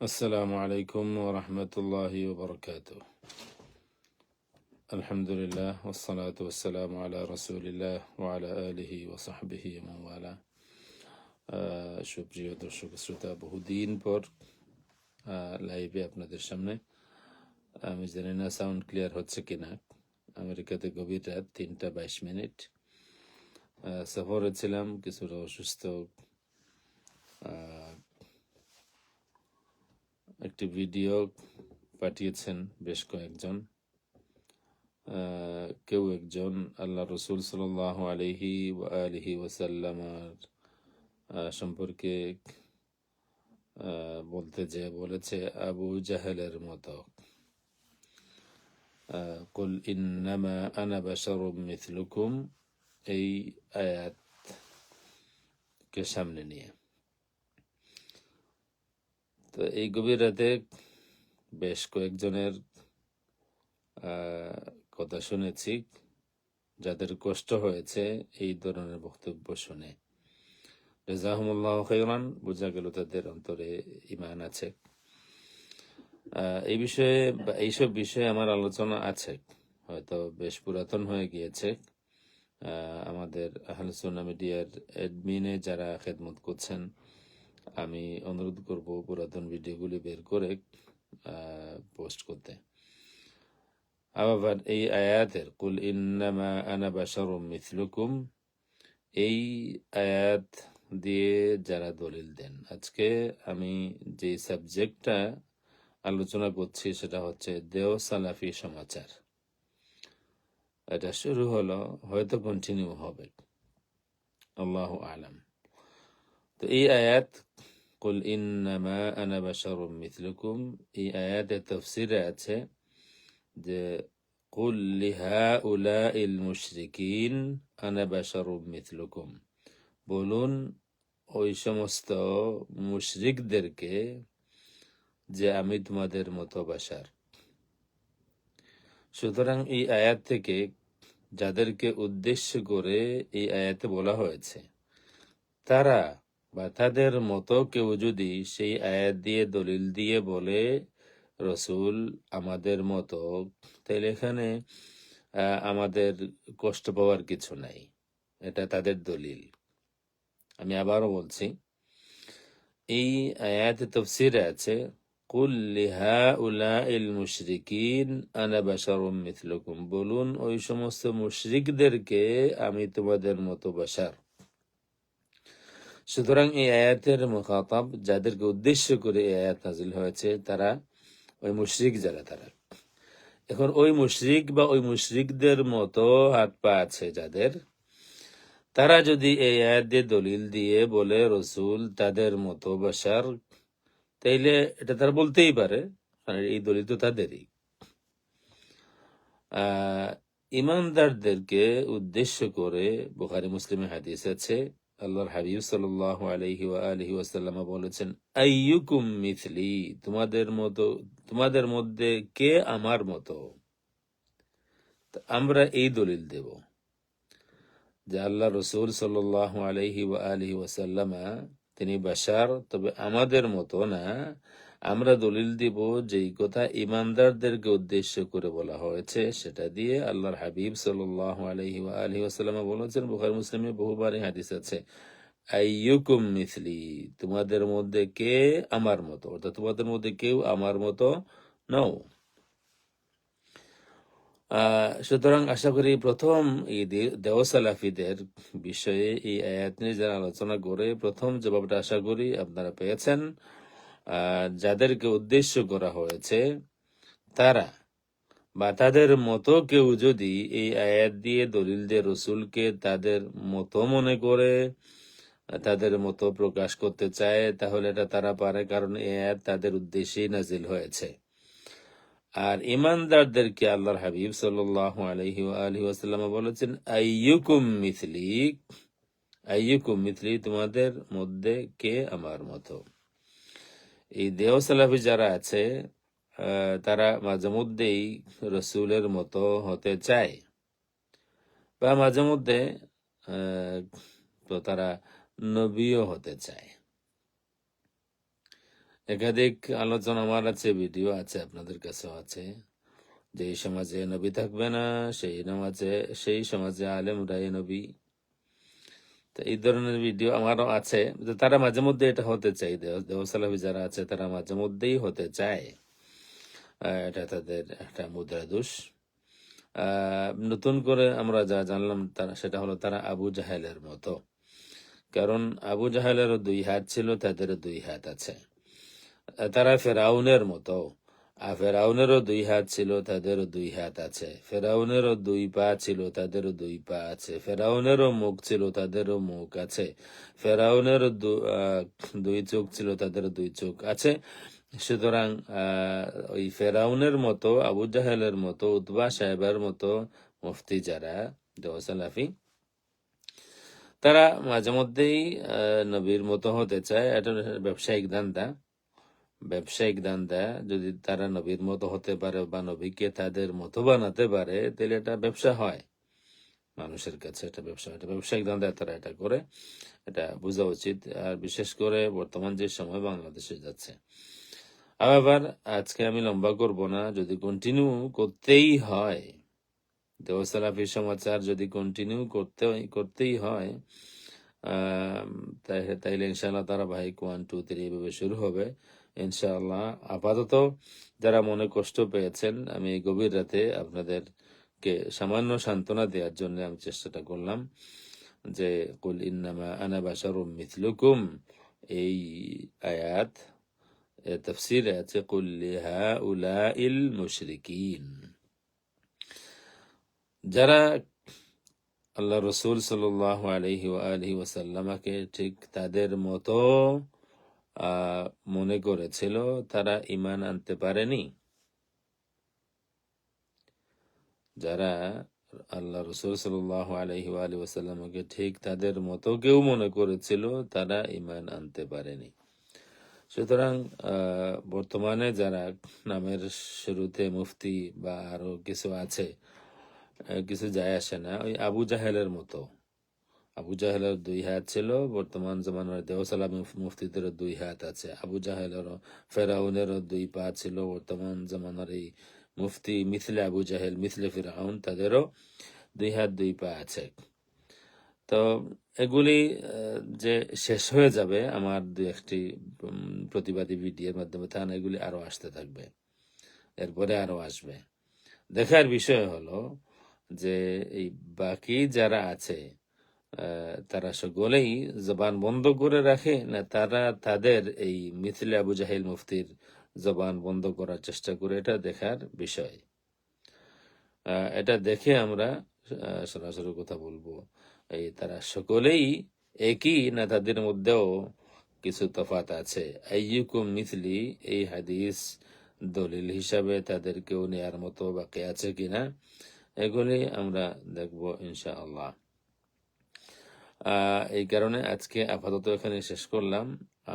السلام عليكم ورحمة الله وبركاته الحمد لله والصلاة والسلام على رسول الله وعلى آله وصحبه ومن والاه আহ, সুপ্রিয় দর্শক শ্রোতা বহুদিন পর লাইভে আপনাদের সামনে আমি জানি না সাউন্ড ক্লিয়ার হচ্ছে কিনা আমেরিকাতে গভীর রাত তিনটা বাইশ মিনিট আহ, সফরে ছিলাম কিছুটা অসুস্থ আহ, একটি ভিডিও পাঠিয়েছেন বেশ কয়েকজন। কেউ একজন আল্লাহ রসুল সাল আলহি আলহি ওসাল্লামার সম্পর্কে বলতে যে বলেছে আবু জাহেলের মতো। কুল ইন্নামা আনা মিথলুকুম এই আয়াত কে সামনে নিয়ে। তো এই গভীর রাতে বেশ কয়েকজনের কথা শুনেছি, যাদের কষ্ট হয়েছে এই ধরনের বক্তব্য শুনে। রেজাহমুল্লাহ বোঝা গেল তাদের অন্তরে ইমান আছে। এই বিষয়ে এইসব বিষয়ে আমার আলোচনা আছে, হয়তো বেশ পুরাতন হয়ে গিয়েছে। আমাদের আহলসোনা মিডিয়ার অ্যাডমিনে যারা খেদমত করছেন আমি অনুরোধ করব পুরাতন ভিডিওগুলি বের করে পোস্ট করতে। আবার এই আয়াতের, কুল ইন্নামা আনা মিথলুকুম এই আয়াত দিয়ে যারা দলিল দেন। আজকে আমি যে সাবজেক্টটা আলোচনা করছি, সেটা হচ্ছে দেও সালাফি সমাচার। এটা শুরু হলো, হয়তো কন্টিনিউ হবে। আল্লাহ আলাম। তো এই আয়াত কুল ইন্নামা আনা বাশারুম মিথলুকুম এই আয়াতের তফসিরে আছে যে কুল লিহাউলাইল মুশরিকিন আনা বাশারুম মিথলুকুম বলুন ওই সমস্ত মুশরিকদেরকে যে আমি তোমাদের মতো বাসার সুতরাং এই আয়াত থেকে যাদেরকে উদ্দেশ্য করে এই আয়াতে বলা হয়েছে, তারা বা তাদের মতো কেউ যদি সেই আয়াত দিয়ে দলিল দিয়ে বলে, রসুল আমাদের মতো, তাহলে এখানে আমাদের কষ্ট পাওয়ার কিছু নাই। এটা তাদের দলিল। আমি আবারও বলছি, এই আয়াত তফসিরে আছে, কুল বাশারুম মিথলুকুম বলুন, ওই সমস্ত মুশরিকদেরকে আমি তোমাদের মতো বাশার সুতরাং এই আয়াতের মুখাতাব, যাদেরকে উদ্দেশ্য করে এই আয়াত নাজিল হয়েছে, তারা ওই মুশরিক যারা, তারা। এখন ওই মুশরিক বা ওই মুশরিকদের মতো হাত পা আছে যাদের। তারা যদি এই আয়াত দিয়ে দলিল দিয়ে বলে, রসুল তাদের মতো বাসার তাইলে এটা তারা বলতেই পারে এই দলিল তো তাদেরই। ইমানদারদেরকে উদ্দেশ্য করে বুখারি মুসলিমে হাদিস আছে আল্লাহর হাবিব সাল্লাহ আলহি আলহি ওয়াসাল্লাম বলেছেন, আইয়ুকুম মিথলি, তোমাদের মতো, তোমাদের মধ্যে কে আমার মতো? আমরা এই দলিল দেব যে আল্লাহ রসুল সাল্লাহ আলহি আলহি ওয়াসাল্লামা, তিনি বাসার তবে আমাদের মতো না। আমরা দলিল দিব যেই কথা ইমানদারদেরকে উদ্দেশ্য করে বলা হয়েছে, সেটা দিয়ে আল্লাহর হাবিব সাল্লাহ আলহি আলহি ওসাল্লাম বলেছেন, বুখার মুসলিমে বহুবার হাদিস আছে, আইয়ুকুম মিথলি তোমাদের মধ্যে কে আমার মতো? অর্থাৎ তোমাদের মধ্যে কেউ আমার মতো নও। সুতরাং আশা করি প্রথম এই দেওসালাফিদের বিষয়ে এই আয়াত নিয়ে যারা আলোচনা করে প্রথম জবাবটা আশা করি আপনারা পেয়েছেন। যাদেরকে উদ্দেশ্য করা হয়েছে, তারা বা তাদের মতো কেউ যদি এই আয়াত দিয়ে দলিল দিয়ে রসুলকে তাদের মতো মনে করে, তাদের মতো প্রকাশ করতে চায়, তাহলে এটা তারা পারে কারণ এই আয়াত তাদের উদ্দেশ্যেই নাজিল হয়েছে। আর ইমানদারদেরকে আল্লাহর হাবিব সাল্লাহ আলহি আলহি ওয়াসাল্লাম বলেছেন, আইয়ুকুম মিথলি আইয়ুকুম মিথলি, তোমাদের মধ্যে কে আমার মতো? এই দেহ সালাফি যারা আছে তারা মাঝে মধ্যেই রসুলের মতো হতে চায়। বা মাঝে মধ্যে তো তারা নবীও হতে চায়। একাধিক আলোচনা আমার আছে, ভিডিও আছে আপনাদের কাছেও আছে, যে সমাজে নবী থাকবে না, সেই নামাজে, সেই সমাজে আলেমরাই নবী। এই ধরনের ভিডিও আমারও আছে তারা মাঝে মধ্যে এটা হতে দেহ- দেহসালাফি যারা আছে তারা মাঝে মধ্যেই হতে চায়। এটা তাদের একটা মুদ্রা দোষ। নতুন করে আমরা যা জানলাম তারা, সেটা হলো তারা আবু জাহেলের মতো। কারণ আবু জাহেলেরও দুই হাত ছিল, তাদেরও দুই হাত আছে। তারা ফেরাউনের মতো। আর ফেরাউনেরও দুই হাত ছিল, তাদেরও দুই হাত আছে। ফেরাউনেরও দুই পা ছিল, তাদেরও দুই পা আছে। ফেরাউনেরও মুখ ছিল, তাদেরও মুখ আছে। ফেরাউনেরও দুই চোখ ছিল, তাদেরও দুই চোখ আছে। সুতরাং ওই ফেরাউনের মতো, আবু জাহেলের মতো, উতবা সাহেবের মতো মুফতি যারা দেওয়াসালাফি তারা মাঝে মধ্যেই নবীর মতো হতে চায়। এটা ব্যবসায়িক ধান্দা। ব্যবসায়িক দান্দা যদি তারা নবীর মতো হতে পারে বা নবীকে তাদের মতো বানাতে পারে, তাহলে এটা ব্যবসা হয়। মানুষের কাছে এটা ব্যবসা এটা ব্যবসায়িক ধান্দায় তারা এটা করে। এটা বোঝা উচিত। আর বিশেষ করে বর্তমান যে সময় বাংলাদেশে যাচ্ছে। আবার আজকে আমি লম্বা করব না, যদি কন্টিনিউ করতেই হয় দেওসালাফি সমাচার যদি কন্টিনিউ করতে, করতেই হয় তাইলে ইনশাআল্লাহ তারা ভাই ওয়ান টু থ্রি এভাবে শুরু হবে। ইনশাআল্লাহ। আপাতত যারা মনে কষ্ট পেয়েছেন, আমি এই গভীর রাতে আপনাদেরকে সামান্য সান্ত্বনা দেওয়ার জন্য আমি চেষ্টাটা করলাম যে, কুল ইন্নামা আনা মিথলুকুম। এই আয়াত তফসির আছে, কুল লিহাউলাইল মুশরিকিন। যারা আল্লাহ রসুল সাল্লাহ আলহি আলহি ওসাল্লামাকে ঠিক তাদের মতো মনে করেছিল তারা ইমান আনতে পারেনি। যারা আল্লাহ রসুল সাল্লাহ আলহি ওসাল্লামকে ঠিক তাদের মতো কেউ মনে করেছিল, তারা ইমান আনতে পারেনি। সুতরাং বর্তমানে যারা নামের শুরুতে মুফতি বা আরও কিছু আছে কিছু যায় আসে না, ওই আবু জাহেলের মতো। আবু জাহেলের দুই হাত ছিল, বর্তমান জমানার দেহসালাম মুফতিদেরও দুই হাত আছে। আবু জাহেলেরও ফেরাউনেরও দুই পা ছিল, বর্তমান জমানার এই মুফতি মিথলে আবু জাহেল, মিথলে ফিরাউন, তাদেরও দুই হাত, দুই পা আছে। তো এগুলি যে শেষ হয়ে যাবে আমার দু একটি প্রতিবাদী ভিডিওর মাধ্যমে, তা না, এগুলি আরও আসতে থাকবে। এরপরে আরও আসবে। দেখার বিষয় হলো যে, এই বাকি যারা আছে তারা সকলেই জবান বন্ধ করে রাখে না, তারা তাদের এই মিথিলে আবু জাহিল মুফতির জবান বন্ধ করার চেষ্টা করে, এটা দেখার বিষয়। এটা দেখে আমরা সরাসরি কথা বলব। এই তারা সকলেই একই না তাদের মধ্যেও কিছু তফাত আছে। মিথলি, এই হাদিস দলিল হিসাবে তাদেরকেও নেয়ার মতো বাকি আছে কিনা, এগুলি আমরা দেখব ইনশাআল্লাহ। এই কারণে আজকে আপাতত এখানে শেষ করলাম।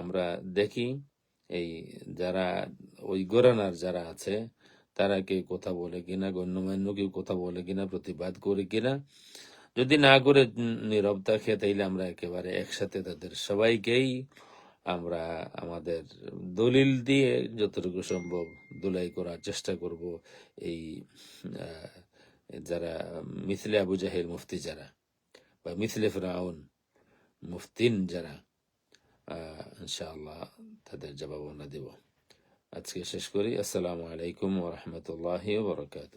আমরা দেখি এই যারা, ওই গোরানার যারা আছে, তারা কেউ কথা বলে কিনা, গণ্যমান্য কেউ কথা বলে কিনা, প্রতিবাদ করে কিনা। যদি না করে নীরব থাকে, তাইলে আমরা একেবারে একসাথে তাদের সবাইকেই আমরা আমাদের দলিল দিয়ে যতটুকু সম্ভব দোলাই করার চেষ্টা করব এই যারা মিথিলে আবু জাহেল মুফতি যারা। বা মিথিলে ফেরাউন মুফতিন যারা আহ, ইনশাআল্লাহ তাদের জবাব আমরা দেব আজকে শেষ করি আসসালামু আলাইকুম ওরহমতুল্লাহ বরকাত